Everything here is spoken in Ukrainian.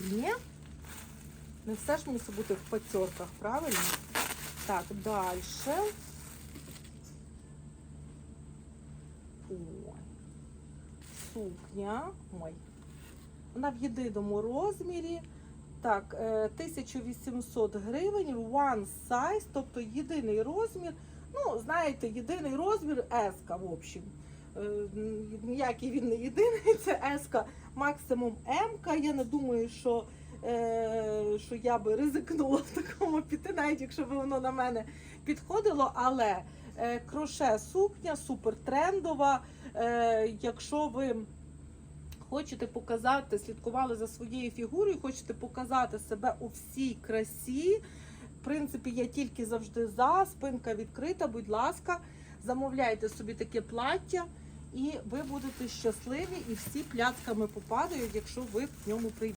Ні? Не все ж мусить бути в пацьорках, правильно? Так, далі. Сукня. Ой. Вона в єдиному розмірі. Так, е, 1800 гривень, one size, тобто єдиний розмір. Ну, знаєте, єдиний розмір еска, в общем. Е, Ніякий він не єдиний, це еска, максимум М-ка. Я не думаю, що, е, що я би ризикнула в такому піти, навіть якщо б воно на мене підходило. Але е, кроше сукня, супер трендова. Якщо ви хочете показати, слідкували за своєю фігурою, хочете показати себе у всій красі. В принципі, я тільки завжди за, спинка відкрита, будь ласка, замовляйте собі таке плаття, і ви будете щасливі, і всі плятками попадають, якщо ви в ньому прийдете.